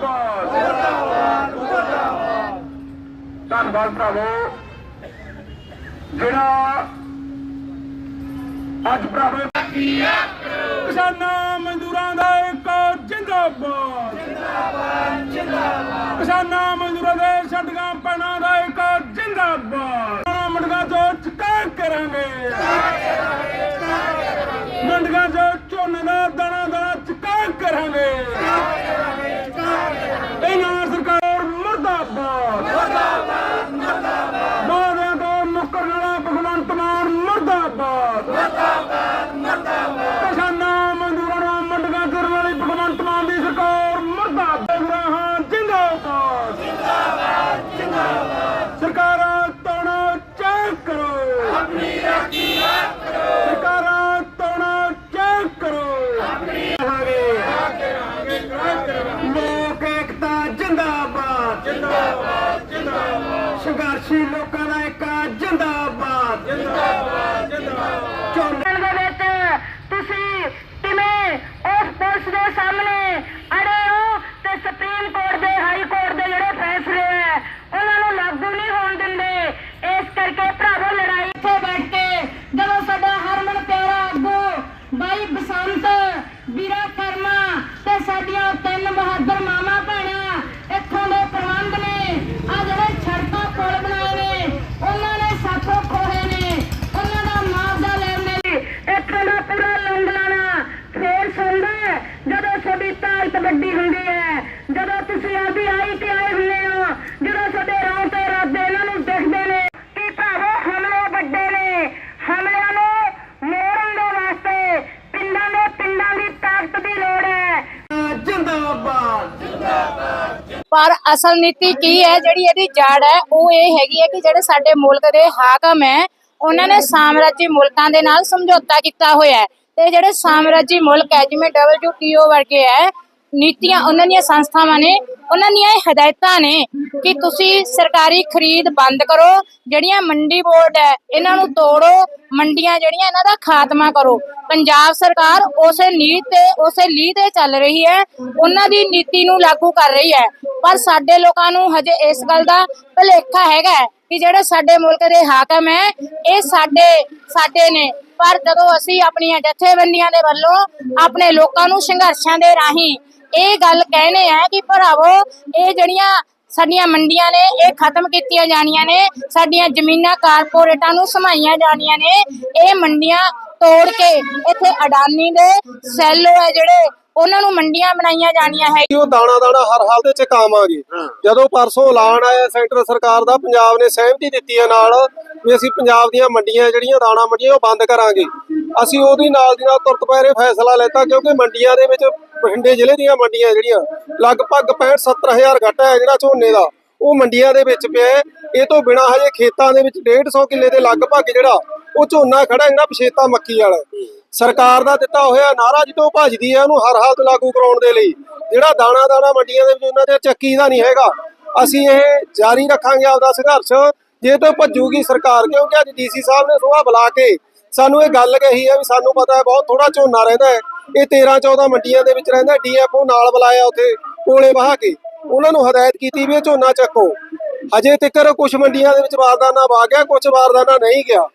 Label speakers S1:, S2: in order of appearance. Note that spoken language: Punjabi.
S1: ਮੁਰਦਾਬਾਦ ਧੰਨਵਾਦ ਭਰਾਵੋ। ਜਿਹੜਾ ਅੱਜ ਭਰਾਵੋ ਕਿਸਾਨਾਂ ਮਜ਼ਦੂਰਾਂ ਦਾ ਇੱਕ ਜਿੰਦਾਬਾਦ। ਜਿੰਦਾਬਾਦ ਜਿੰਦਾਬਾਦ ਕਿਸਾਨਾਂ ਮਜ਼ਦੂਰਾਂ ਦੇ ਛੱਡੀਆਂ ਪੈਣਾ ਦਾ ਇੱਕ ਜਿੰਦਾਬਾਦ। ਮੰਡਗਾ ਤੋਂ ਚੁਕਾ ਕਰਾਂਗੇ ਮੰਡਗਾ ਤੋਂ ਝੋਨੇ ਦਾ ਦਾਣਾ ਦਾਣਾ ਚੁਕਾ ਕਰਾਂਗੇ ਇਹਨਾਂ ਸਰਕਾਰ ਮੁਰਦਾਬਾਦ ਮੁਰਦਾਬਾਦ ਮੁਰਦਾਬਾਦ ਵਾਅਦਿਆਂ ਤੋਂ ਮੁੱਕਰਨ ਵਾਲਾ ਭਗਵੰਤ ਮਾਨ ਮੁਰਦਾਬਾਦ ਕਿਸਾਨਾਂ ਮਜ਼ਦੂਰਾਂ ਨੂੰ ਮੰਡੀਆਂ ਕਰਨ ਵਾਲੀ ਭਗਵੰਤ ਮਾਨ ਦੀ ਸਰਕਾਰ ਮੁਰਦਾਬਾਦ ਰਹਾਂ ਜਿੰਦਾਬਾਦ ਜਿੰਦਾਬਾਦ ਜਿੰਦਾਬਾਦ ਸਰਕਾਰਾਂ ਤੋੜੋ ਚੈੱਕ ਕਰੋ ਆਪਣੀ ਰਾਖੀ ਆਪ ਕਰੋ ਸਰਕਾਰਾਂ ਤੋੜੋ ਚੈੱਕ ਕਰੋ ਆਪਣੀ ਲੋਕ ਏਕਤਾ ਜਿੰਦਾਬਾਦ ਜਿੰਦਾਬਾਦ ਜਿੰਦਾਬਾਦ ਸੰਘਰਸ਼ੀ ਲੋਕਾਂ ਦਾ ਇੱਕ ਜਿੰਦਾਬਾਦ ਜਿੰਦਾਬਾਦ ਜਿੰਦਾਬਾਦ
S2: ਚੋਣ ਦੇ ਵਿੱਚ ਤੁਸੀਂ ਕਿਵੇਂ ਉਸ ਪੁਲਿਸ ਦੇ ਸਾਹਮਣੇ ਅੜੇ ਹੋ ਤੇ ਸੁਪਰੀਮ ਕੋਰਟ ਦੇ ਹਾਈ ਕੋਰਟ ਦੇ ਜਿਹੜੇ ਫੈਸਲੇ ਹੈ ਉਹਨਾਂ ਨੂੰ ਲਾਗੂ ਨਹੀਂ ਹੋਣ ਦਿੰਦੇ ਇਸ ਕਰਕੇ ਭਰਾਵੋ ਲੜਾਈ ਇੱਥੇ ਬੈਠ ਕੇ ਜਦੋਂ ਸਾਡਾ ਹਰਮਨ ਪਿਆਰਾ ਆਗੂ ਬਾਈ ਬਸੰਤ ਵੀਰਾ ਕਰਮਾ ਤੇ ਸਾਡੀਆਂ ਤਿੰਨ ਬਹਾਦਰ ਮਾਮਾ ਭੈਣਾਂ ਇੱਥੋਂ ਦੇ ਪ੍ਰਬੰਧ ਨੇ ਆ ਜਿਹੜੇ ਸੜਕਾਂ ਪੁਲ ਬਣਾਏ ਨੇ ਉਹਨਾਂ ਨੇ ਸਾਥੋਂ ਖੋਹੇ ਨੇ ਉਹਨਾਂ ਦਾ ਮੁਆਵਜ਼ਾ ਲੈਣ ਦੇ ਲਈ ਇੱਥੋਂ ਦਾ ਪੂਰਾ ਲੰਗਲਾਣਾ ਫੇਰ ਸੁਣਦਾ ਹੈ ਜਦੋਂ ਤੁਹਾਡੀ ਤਾਕਤ ਵੱਡੀ ਹੁੰਦੀ ਹੈ। ਜਦੋਂ ਤੁਸੀਂ ਆਪਦੀ ਆਈ ਤੇ ਆਏ ਹੁੰਦੇ ਹੋ, ਜਦੋਂ ਤੁਹਾਡੇ ਰੌਂ ਤੇ ਇਰਾਦੇ ਇਹਨਾਂ ਨੂੰ ਦਿਖਦੇ ਨੇ ਕਿ ਭਾਵੇਂ ਹਮਲੇ ਵੱਡੇ ਨੇ, ਹਮਲਿਆਂ ਨੂੰ ਮੋੜਨ ਦੇ ਵਾਸਤੇ ਪਿੰਡਾਂ ਦੇ ਪਿੰਡਾਂ ਦੀ ਤਾਕਤ ਦੀ ਲੋੜ ਹੈ।
S1: ਜਿੰਦਾਬਾਦ
S3: ਪਰ ਅਸਲ ਨੀਤੀ ਕੀ ਹੈ, ਜਿਹੜੀ ਇਹਦੀ ਜੜ ਹੈ, ਉਹ ਇਹ ਹੈਗੀ ਹੈ ਕਿ ਜਿਹੜੇ ਸਾਡੇ ਮੁਲਕ ਦੇ ਹਾਕਮ ਹੈ, ਉਹਨਾਂ ਨੇ ਸਾਮਰਾਜੀ ਮੁਲਕਾਂ ਦੇ ਨਾਲ ਸਮਝੌਤਾ ਕੀਤਾ ਹੋਇਆ ਹੈ। ਤੇ ਜਿਹੜੇ ਸਾਮਰਾਜੀ ਮੁਲਕ ਹੈ, ਜਿਵੇਂ WTO ਵਰਗੇ ਹੈ ਨੀਤੀਆਂ, ਉਹਨਾਂ ਦੀਆਂ ਸੰਸਥਾਵਾਂ ਨੇ, ਉਹਨਾਂ ਦੀਆਂ ਇਹ ਹਦਾਇਤਾਂ ਨੇ ਕਿ ਤੁਸੀਂ ਸਰਕਾਰੀ ਖਰੀਦ ਬੰਦ ਕਰੋ, ਜਿਹੜੀਆਂ ਮੰਡੀ ਬੋਰਡ ਹੈ, ਇਹਨਾਂ ਨੂੰ ਤੋੜੋ, ਮੰਡੀਆਂ ਜਿਹੜੀਆਂ ਇਹਨਾਂ ਦਾ ਖਾਤਮਾ ਕਰੋ। ਪੰਜਾਬ ਸਰਕਾਰ ਉਸੇ ਨੀਤ ਤੇ, ਉਸੇ ਲੀਹ ਤੇ ਚੱਲ ਰਹੀ ਹੈ, ਉਹਨਾਂ ਦੀ ਨੀਤੀ ਨੂੰ ਲਾਗੂ ਕਰ ਰਹੀ ਹੈ। ਪਰ ਸਾਡੇ ਲੋਕਾਂ ਨੂੰ ਹਜੇ ਇਸ ਗੱਲ ਦਾ ਭੁਲੇਖਾ ਹੈਗਾ ਕਿ ਜਿਹੜੇ ਸਾਡੇ ਮੁਲਕ ਦੇ ਹਾਕਮ ਹੈ, ਇਹ ਸਾਡੇ ਸਾਡੇ ਨੇ। ਪਰ ਜਦੋਂ ਅਸੀਂ ਆਪਣੀਆਂ ਜਥੇਬੰਦੀਆਂ ਦੇ ਵੱਲੋਂ ਆਪਣੇ ਲੋਕਾਂ ਨੂੰ ਸੰਘਰਸ਼ਾਂ ਦੇ ਰਾਹੀਂ ਇਹ ਗੱਲ ਕਹਿੰਦੇ ਆ ਕਿ ਭਰਾਵੋ ਇਹ ਜਿਹੜੀਆਂ ਸਾਡੀਆਂ ਮੰਡੀਆਂ ਨੇ ਇਹ ਖਤਮ ਕੀਤੀਆਂ ਜਾਣੀਆਂ ਨੇ ਸਾਡੀਆਂ ਜ਼ਮੀਨਾਂ ਕਾਰਪੋਰੇਟਾਂ ਨੂੰ ਸਮਾਈਆਂ ਜਾਣੀਆਂ ਨੇ ਇਹ ਮੰਡੀਆਂ ਤੋੜ ਕੇ ਇੱਥੇ ਅਡਾਨੀ ਦੇ ਸੈੱਲ ਹੈ ਜਿਹੜੇ ਉਹਨਾਂ ਨੂੰ ਮੰਡੀਆਂ ਬਣਾਈਆਂ ਜਾਣੀਆਂ ਹੈ।
S4: ਕਿ ਉਹ ਦਾਣਾ ਦਾਣਾ ਹਰ ਹਾਲ ਦੇ ਚ ਕਾਵਾਂਗੇ ਜਦੋਂ ਪਰਸੋਂ ਐਲਾਨ ਆਇਆ ਸੈਂਟਰ ਸਰਕਾਰ ਦਾ ਪੰਜਾਬ ਨੇ ਸਹਿਮਤੀ ਦਿੱਤੀ ਹੈ ਨਾਲ ਵੀ ਅਸੀਂ ਪੰਜਾਬ ਦੀਆਂ ਮੰਡੀਆਂ ਜਿਹੜੀਆਂ ਦਾਣਾ ਮੰਡੀਆਂ ਉਹ ਬੰਦ ਕਰਾਂਗੇ। ਅਸੀਂ ਉਹਦੀ ਨਾਲ ਦੀ ਨਾਲ ਤੁਰਤ ਪੈਰੇ ਫੈਸਲਾ ਲੈਤਾ ਕਿਉਂਕਿ ਮੰਡੀਆਂ ਦੇ ਵਿੱਚ ਬਠਿੰਡੇ ਜ਼ਿਲ੍ਹੇ ਦੀਆਂ ਮੰਡੀਆਂ ਜਿਹੜੀਆਂ, ਲਗਭਗ 65 70000 ਗੱਟਾ ਹੈ ਜਿਹੜਾ ਝੋਨੇ ਦਾ। ਉਹ ਮੰਡੀਆਂ ਦੇ ਵਿੱਚ ਪਿਆ ਇਹ ਤੋਂ ਬਿਨਾ ਹਜੇ ਖੇਤਾਂ ਦੇ ਵਿੱਚ 150 ਕਿੱਲੇ ਦੇ ਲਗਭਗ ਜਿਹੜਾ ਉਹ ਝੋਨਾ ਖੜਾ ਜਿਹੜਾ ਪਛੇਤਾ ਮੱਕੀ ਵਾਲਾ ਸਰਕਾਰ ਦਾ ਦਿੱਤਾ ਹੋਇਆ ਨਾਰਾ ਜਿੱਦੋਂ ਭੱਜਦੀ ਹੈ ਉਹਨੂੰ ਹਰ ਹਾਲਤ ਲਾਗੂ ਕਰਾਉਣ ਦੇ ਲਈ। ਜਿਹੜਾ ਦਾਣਾ ਦਾਣਾ ਮੰਡੀਆਂ ਦੇ ਵਿੱਚ ਉਹਨਾਂ ਦੇ ਚੱਕੀ ਦਾ ਨਹੀਂ ਹੈਗਾ। ਅਸੀਂ ਇਹ ਜਾਰੀ ਰੱਖਾਂਗੇ ਆਪਦਾ ਸੰਘਰਸ਼। ਜੇ ਤੋਂ ਭੱਜੂਗੀ ਸਰਕਾਰ, ਕਿਉਂਕਿ ਅੱਜ ਡੀਸੀ ਸਾਹਿਬ ਨੇ ਸੁਬਾਹ ਬੁਲਾ ਕੇ ਸਾਨੂੰ ਇਹ ਗੱਲ ਕਹੀ ਹੈ ਵੀ ਸਾਨੂੰ ਪਤਾ ਹੈ, ਬਹੁਤ ਥੋੜਾ ਝੋਨਾ ਰਹਿੰਦਾ ਹੈ। ਇਹ 13 14 ਮੰਡੀਆਂ ਦੇ ਵਿੱਚ ਰਹਿੰਦਾ, ਡੀਐਫਓ ਨਾਲ ਬੁਲਾਇਆ ਉੱਥੇ, ਕੋਲੇ ਵਹਾ ਕੇ। ਉਹਨਾਂ ਨੂੰ ਹਦਾਇਤ ਕੀਤੀ ਵੀ ਇਹ ਝੋਨਾ ਚੱਕੋ। ਹਜੇ ਤੱਕ ਕੁਝ ਮੰਡੀਆਂ ਦੇ ਵਿੱਚ ਵਾਰਦਾਨਾ ਵਾ ਗਿਆ ਕੁਝ ਵਾਰਦਾਨਾ ਨਹੀਂ ਗਿਆ।